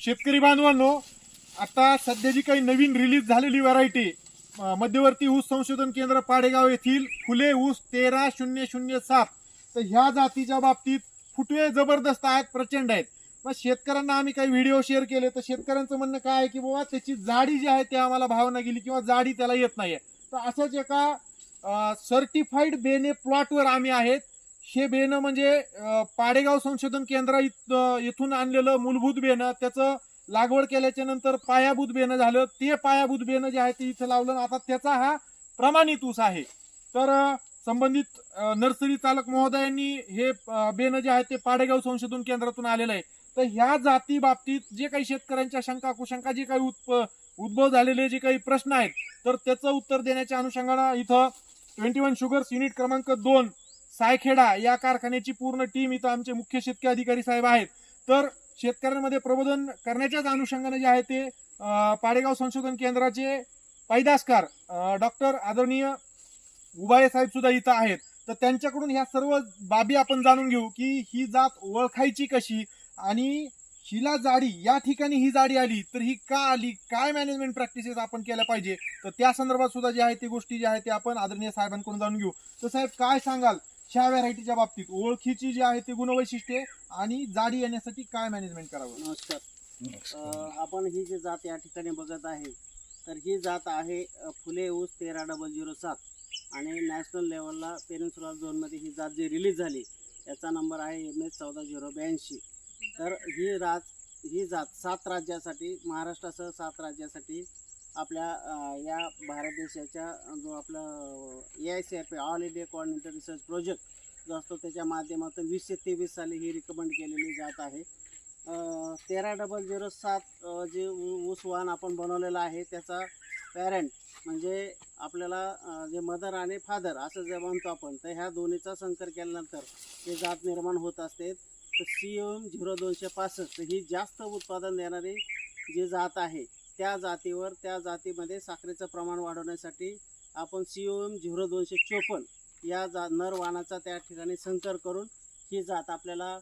शेतकरी बांधवांनो आता सध्या जी काही नवीन रिलीज झालेली व्हरायटी मध्यवर्ती ऊस संशोधन केंद्र पाडेगाव येथील फुले ऊस तेरा शून्य शून्य सात तर ह्या जातीच्या बाबतीत फुटवे जबरदस्त आहेत प्रचंड आहेत. मग शेतकऱ्यांना आम्ही काही व्हिडिओ शेअर केले तर शेतकऱ्यांचं म्हणणं काय आहे की बाबा त्याची जाडी जी आहे ते आम्हाला भावना गेली किंवा जाडी त्याला येत नाहीये. तर अशाच एका सर्टिफाईड बेने प्लॉटवर आम्ही आहेत. हे बेनं म्हणजे पाडेगाव संशोधन केंद्र इथून आणलेलं मूलभूत बेणं त्याचं लागवड केल्याच्यानंतर पायाभूत बेणं झालं. ते पायाभूत बेणं जे आहे ते इथं लावलं आता त्याचा हा प्रमाणित ऊस आहे. तर संबंधित नर्सरी चालक महोदयांनी हे बेणं जे आहे ते पाडेगाव संशोधन केंद्रातून आलेलं आहे. तर ह्या जाती बाबतीत जे काही शेतकऱ्यांच्या शंका कुशंका जे काही उत्प उद्भव झालेले जे काही प्रश्न आहेत तर त्याचं उत्तर देण्याच्या अनुषंगानं इथं ट्वेंटी वन शुगर्स युनिट क्रमांक दोन सायखेडा या कारखान्याची पूर्ण टीम इथं आमचे मुख्य शेतकरी अधिकारी साहेब आहेत. तर शेतकऱ्यांमध्ये प्रबोधन करण्याच्याच अनुषंगाने जे आहे ते पाडेगाव संशोधन केंद्राचे पैदासकार डॉक्टर आदरणीय उबाळे साहेब सुद्धा इथं आहेत. तर त्यांच्याकडून ह्या सर्व बाबी आपण जाणून घेऊ की ही जात ओळखायची कशी आणि हिला जाडी या ठिकाणी ही जाडी आली तर ही का आली काय मॅनेजमेंट प्रॅक्टिसेस आपण केल्या पाहिजे? तर त्या संदर्भात सुद्धा जे आहे ते गोष्टी ज्या आहेत ते आपण आदरणीय साहेबांकडून जाणून घेऊ. तर साहेब काय सांगाल? ह्या व्हरायटीच्या बाबतीत ओळखीची जी आहे ती गुणवैशिष्ट्ये आणि जाडी येण्यासाठी काय मॅनेजमेंट करावं? नमस्कार. आपण ही जी जात या ठिकाणी बघत आहे तर ही जात आहे फुले ऊस तेरा डबल झिरो सात. आणि नॅशनल लेवलला पेनिन्सुलर झोनमध्ये ही जात जी रिलीज झाली याचा नंबर आहे एम एस चौदा झिरो ब्याऐंशी. तर ही राज ही जात सात राज्यासाठी महाराष्ट्रासह सात राज्यासाठी आपल्या या भारत देशाच्या जो आपला A I C R P all India coordinator research project जो असतो त्याच्या माध्यमातून वीस ते तेवीस साली ही रिकमेंड केलेली जात आहे. तेरा डबल झिरो सात जे ऊ- ऊस वाहन आपण बनवलेलं आहे त्याचा पॅरेंट म्हणजे आपल्याला जे मदर आणि फादर असं जे म्हणतो आपण तर ह्या दोन्हीचा संकर केल्यानंतर जे जात निर्माण होत असते तर सी एम झिरो दोनशे पासष्ट ही जास्त उत्पादन देणारी जी जात आहे त्या जातीवर त्या जातीमध्ये साखरेचं प्रमाण वाढवण्यासाठी आपण सी ओ एम झिरो दोनशे चोपन्न या जा नर वाहनाचा त्या ठिकाणी संकर करून ही जात आपल्याला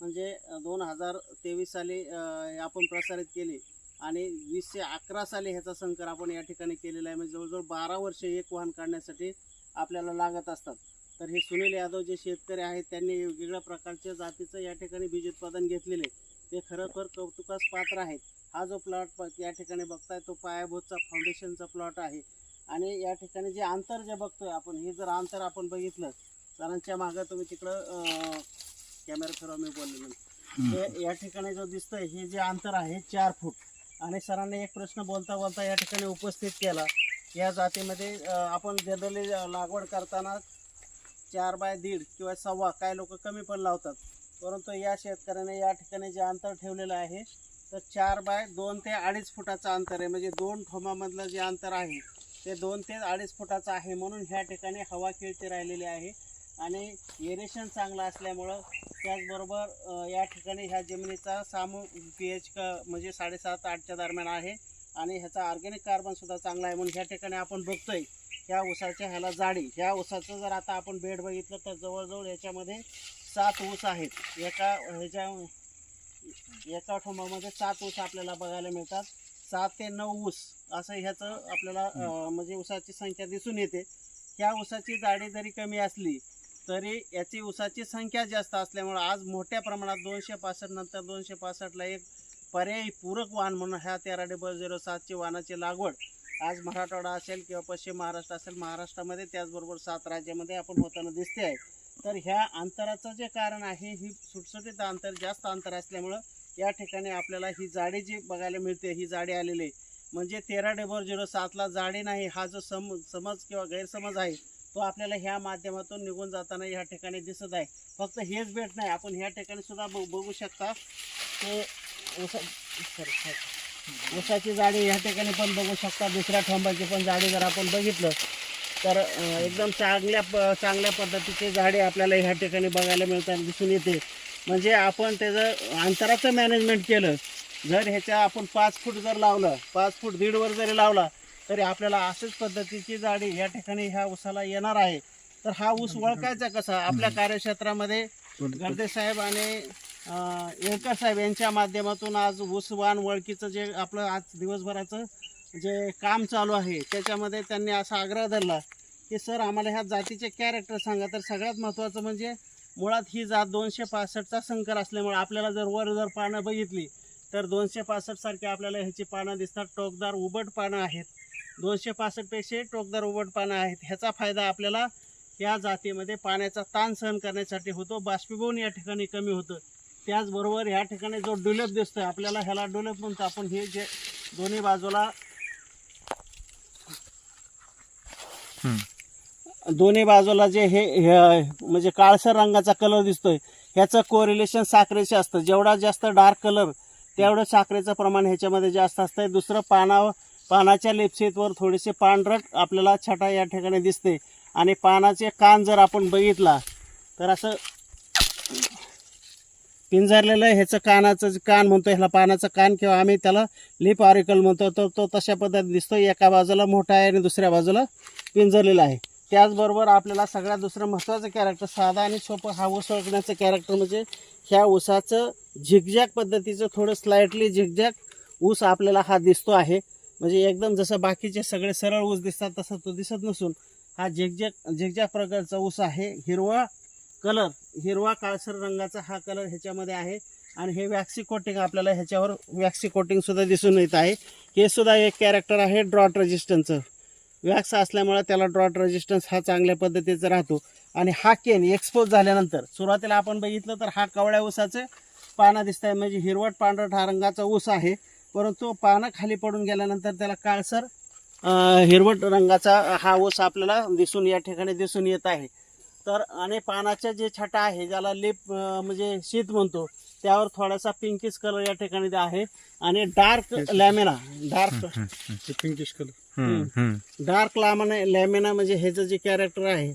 म्हणजे दोन हजार तेवीस साली आपण प्रसारित केली आणि वीसशे अकरा साली ह्याचा संकर आपण या ठिकाणी केलेला आहे. म्हणजे जवळजवळ बारा वर्षे एक वाहन काढण्यासाठी आपल्याला लागत असतात. तर हे सुनील यादव जे शेतकरी आहेत त्यांनी वेगवेगळ्या प्रकारच्या जातीचं या ठिकाणी बीज उत्पादन घेतलेले ते खरोखर कौतुकास पात्र आहेत. हा जो प्लॉट या ठिकाणी बघताय तो पायाभूतचा फाउंडेशनचा प्लॉट आहे. आणि या ठिकाणी जे अंतर जे बघतोय आपण हे जर अंतर आपण बघितलं सरांच्या मागं तुम्ही तिकडं कॅमेरा फिरवा मी बोललेलो हे या ठिकाणी जो दिसतोय हे जे अंतर आहे चार फूट. आणि सरांनी एक प्रश्न बोलता बोलता या ठिकाणी उपस्थित केला. या जातीमध्ये आपण जनरली लागवड करताना चार बाय दीड किंवा सव्वा काय लोक कमी पण लावतात. परंतु या शेतकऱ्याने या ठिकाणी जे अंतर ठेवलेलं आहे तर चार बाय दोन ते अडीच फुटाचं अंतर आहे. म्हणजे दोन ठोमामधलं जे अंतर आहे ते दोन ते अडीच फुटाचं आहे म्हणून ह्या ठिकाणी हवा खेळती राहिलेली आहे. आणि एरेशन चांगलं असल्यामुळं त्याचबरोबर या ठिकाणी ह्या जमिनीचा सामू पी एच क म्हणजे साडेसात आठच्या दरम्यान आहे. आणि ह्याचा ऑर्गॅनिक कार्बनसुद्धा चांगला आहे म्हणून ह्या ठिकाणी आपण बघतोय. ह्या ऊसाच्या ह्याला जाडी. ह्या ऊसाचं जर आता आपण बेड बघितलं तर जवळजवळ याच्यामध्ये सात ऊस आहेत. एका ह्याच्या एका ठोंबामध्ये सात ऊस आपल्याला बघायला मिळतात. सात ते नऊ ऊस असं ह्याचं आपल्याला म्हणजे ऊसाची संख्या दिसून येते. ह्या ऊसाची जाडी जरी कमी असली तरी याची ऊसाची संख्या जास्त असल्यामुळं आज मोठ्या प्रमाणात दोनशे पासष्ट नंतर दोनशे पासष्टला एक पर्यायी पूरक वाहन म्हणून ह्या तेरा डबल झिरो सातची वाहनाची लागवड आज मराठवाडा असेल किंवा पश्चिम महाराष्ट्र असेल महाराष्ट्रामध्ये त्याचबरोबर सात राज्यामध्ये आपण होताना दिसते आहे तर ह्या अंतराचं जे कारण आहे ही सुटसुटीत अंतर जास्त अंतर असल्यामुळं या ठिकाणी आपल्याला ही जाडी जी बघायला मिळते ही जाडी आलेली आहे. म्हणजे तेरा डबल झिरो सातला जाडी नाही हा जो सम समज किंवा गैरसमज आहे तो आपल्याला ह्या माध्यमातून निघून जाताना ह्या ठिकाणी दिसत आहे. फक्त हेच भेट नाही आपण ह्या ठिकाणी सुद्धा बघ- बघू शकता. ते सॉरी. ऊसाची जाडी ह्या ठिकाणी पण बघू शकता. दुसऱ्या ठोंबाची पण जाडी जर आपण बघितलं तर एकदम चांगल्या प चांगल्या पद्धतीची झाडे आपल्याला ह्या ठिकाणी बघायला मिळतात दिसून येते. म्हणजे आपण त्याचं अंतराचं मॅनेजमेंट केलं. जर ह्याच्या आपण पाच फूट जर लावलं पाच फूट दीडवर जरी लावला तरी आपल्याला अशाच पद्धतीची जाडी ह्या ठिकाणी ह्या ऊसाला येणार आहे. तर हा ऊस ओळखायचा कसा? आपल्या कार्यक्षेत्रामध्ये गर्दे साहेब आणि येळकर साहेब यांच्या माध्यमातून आज ऊसवान वळकीचं जे आपलं आज दिवसभराचं जे काम चालू आहे त्याच्यामध्ये त्यांनी असा आग्रह धरला की सर आम्हाला ह्या जातीचे कॅरेक्टर सांगा. तर सगळ्यात महत्त्वाचं म्हणजे मुळात ही जात दोनशे पासष्टचा संकर असल्यामुळे आपल्याला जर वर जर पानं बघितली तर दोनशे पासष्टसारखी आपल्याला ह्याची पानं दिसतात. टोकदार उबट पानं आहेत. दोनशे पासष्टपेक्षा टोकदार उबट पानं आहेत. ह्याचा फायदा आपल्याला या जातीमध्ये पाण्याचा ताण सहन करण्यासाठी होतो. बाष्पीभवन या ठिकाणी कमी होतं. त्याचबरोबर ह्या ठिकाणी जो डुलप दिसतोय आपल्याला ह्याला डुलप म्हणतो आपण. हे जे दोन्ही बाजूला दोन्ही बाजूला जे हे म्हणजे काळसर रंगाचा कलर दिसतोय ह्याचं कोरिलेशन साखरेचे असतं. जेवढा जास्त डार्क कलर तेवढं साखरेचं प्रमाण ह्याच्यामध्ये जास्त असतं दुसरं पानावर पानाच्या लिप्सीतवर थोडीशी पांढरट आपल्याला छटा या ठिकाणी दिसते. आणि पानाचे कान जर आपण बघितला तर असं पिंजरलेलं ह्याचं कानाचं जे कान म्हणतो ह्याला पानाचं कान किंवा आम्ही त्याला लिप ऑरिकल म्हणतो तर तो तशा पद्धतीने दिसतो एका बाजूला मोठा आहे आणि दुसऱ्या बाजूला पिंजरलेला आहे. त्याचबरोबर आपल्याला सगळ्यात दुसरं महत्त्वाचं कॅरेक्टर साधा आणि सोपं हा ऊस ओळखण्याचं कॅरेक्टर म्हणजे ह्या ऊसाचं झिकझॅक पद्धतीचं थोडं स्लाइटली झिकझॅक ऊस आपल्याला हा दिसतो आहे. म्हणजे एकदम जसं बाकीचे सगळे सरळ ऊस दिसतात तसं तो दिसत नसून हा झिकझॅक झिकझॅक प्रकारचा ऊस आहे हिरवा कलर हिरवा काळसर रंगाचा हा कलर ह्याच्यामध्ये आहे. आणि हे वॅक्सी कोटिंग आपल्याला ह्याच्यावर वॅक्सी कोटिंग सुद्धा दिसून येत आहे. हे सुद्धा एक कॅरेक्टर आहे ड्रॉट रेजिस्टन्सचं वॅक्स असल्यामुळे त्याला ड्रॉट रेजिस्टन्स हा चांगल्या पद्धतीचा राहतो. आणि हा केन एक्सपोज झाल्यानंतर सुरुवातीला आपण बघितलं तर हा कवळ्या ऊसाचं पानं दिसत आहे म्हणजे हिरवट पांढरट हा रंगाचा ऊस आहे. परंतु पानं खाली पडून गेल्यानंतर त्याला काळसर हिरवट रंगाचा हा ऊस आपल्याला दिसून या ठिकाणी दिसून येत आहे. तर आणि पानाच्या जे छटा आहे ज्याला लिप म्हणजे शीत म्हणतो त्यावर थोडासा पिंकिश कलर या ठिकाणी आहे. आणि dark lamina dark pinkish colour dark लामाने lamina म्हणजे ह्याचं जे कॅरेक्टर आहे.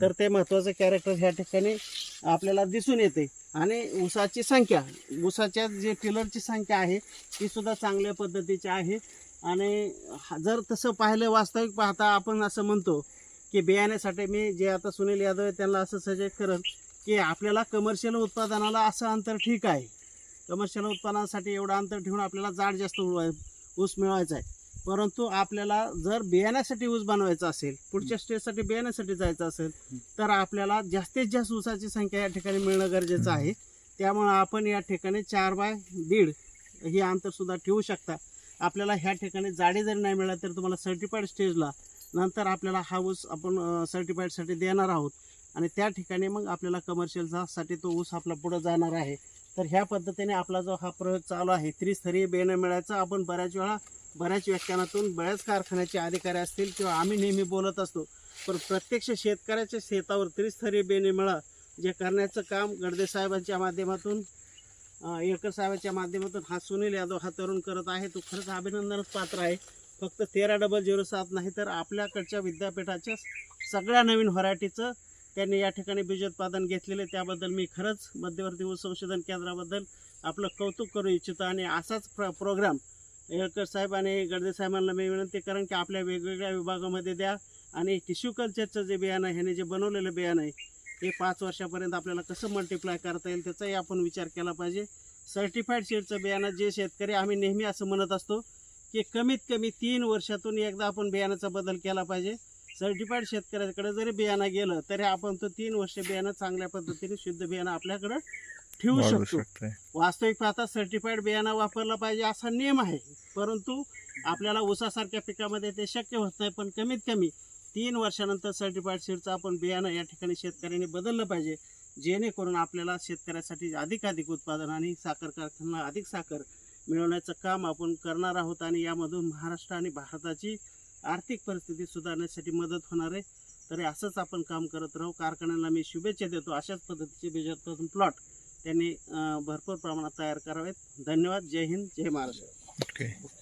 तर ते महत्वाचं कॅरेक्टर ह्या ठिकाणी आपल्याला दिसून येते. आणि ऊसाची संख्या ऊसाच्या जे टिलरची संख्या आहे ती सुद्धा चांगल्या पद्धतीची आहे. आणि जर तसं पाहिलं वास्तविक पाहता आपण असं म्हणतो की बियाण्यासाठी मी जे आता सुनील यादव आहे त्यांना असं सजेस्ट करत की आपल्याला कमर्शियल उत्पादनाला असं अंतर ठीक आहे. कमर्शियल उत्पादनासाठी एवढं अंतर ठेवून आपल्याला जाड जास्त ऊस मिळवायचा आहे. परंतु आपल्याला जर बियाण्यासाठी ऊस बनवायचा असेल पुढच्या स्टेजसाठी बियाण्यासाठी जायचं असेल तर आपल्याला जास्तीत जास्त ऊसाची संख्या या ठिकाणी मिळणं गरजेचं आहे. त्यामुळं आपण या ठिकाणी चार बाय दीड ही अंतर सुद्धा ठेवू शकता. आपल्याला ह्या ठिकाणी जाडी जरी नाही मिळालं तर तुम्हाला सर्टिफाईड स्टेजला नंतर आपल्याला हा ऊस आपण सर्टिफाईडसाठी देणार आहोत. आणि त्या ठिकाणी मग आपल्याला कमर्शियलसाठी तो ऊस आपला पुढं जाणार आहे. तर ह्या पद्धतीने आपला जो हा प्रयोग चालू आहे त्रिस्तरीय बेनं मिळायचं आपण बऱ्याच वेळा बऱ्याच व्याख्यानातून बऱ्याच कारखान्याचे अधिकारी असतील किंवा आम्ही नेहमी बोलत असतो पण प्रत्यक्ष शेतकऱ्याच्या शेतावर त्रिस्तरीय बेणे मिळा जे करण्याचं काम गडदे साहेबांच्या माध्यमातून येळकर साहेबांच्या माध्यमातून हा सुनील यादव हा तरुण करत आहे. तो खरंच अभिनंदनच पात्र आहे. फक्त तेरा डबल झिरो सात नाही तर आपल्याकडच्या विद्यापीठाच्या सगळ्या नवीन व्हरायटीचं त्यांनी या ठिकाणी बीजोत्पादन घेतलेले त्याबद्दल मी खरंच मध्यवर्ती ऊस संशोधन केंद्राबद्दल आपलं कौतुक करू इच्छितो आणि असाच प्र प्रोग्राम येळकर साहेब आणि गडदे साहेबांना मी विनंती करेन की आपल्या वेगवेगळ्या विभागामध्ये द्या आणि टिश्यू कल्चरचं जे बियाणं आहे ह्याने जे बनवलेलं बियाणं आहे ते पाच वर्षापर्यंत आपल्याला कसं मल्टिप्लाय करता येईल त्याचाही आपण विचार केला पाहिजे. सर्टिफाईड सीडचं बियाणं जे शेतकरी आम्ही नेहमी असं म्हणत असतो की कमीत कमी तीन वर्षातून एकदा आपण बियाणाचा बदल केला पाहिजे. सर्टिफाईड शेतकऱ्याकडे जरी बियाणं गेलं तरी आपण तो तीन वर्ष बियाणं चांगल्या पद्धतीने शुद्ध बियाणं आपल्याकडं ठेवू शकतो. वास्तविक पाहता सर्टिफाईड बियाणं वापरला पाहिजे असा नियम आहे. परंतु आपल्याला ऊसासारख्या पिकामध्ये ते शक्य होत नाही पण कमीत कमी तीन वर्षानंतर सर्टिफाईड सीडचं आपण बियाणं या ठिकाणी शेतकऱ्यांनी बदललं पाहिजे. जेणेकरून आपल्याला शेतकऱ्यासाठी अधिकाधिक उत्पादन आणि साखर कारखाना अधिक साखर मिळवण्याचं काम आपण करणार आहोत आणि यामधून महाराष्ट्र आणि भारताची आर्थिक परिस्थिती सुधारण्यासाठी मदत होणार आहे. तरी असंच आपण काम करत राहू. कारखान्याला मी शुभेच्छा देतो. अशाच पद्धतीचे बीजोत्पादन प्लॉट त्यांनी भरपूर प्रमाणात तयार करावेत. धन्यवाद. जय हिंद. जय महाराष्ट्र. ओके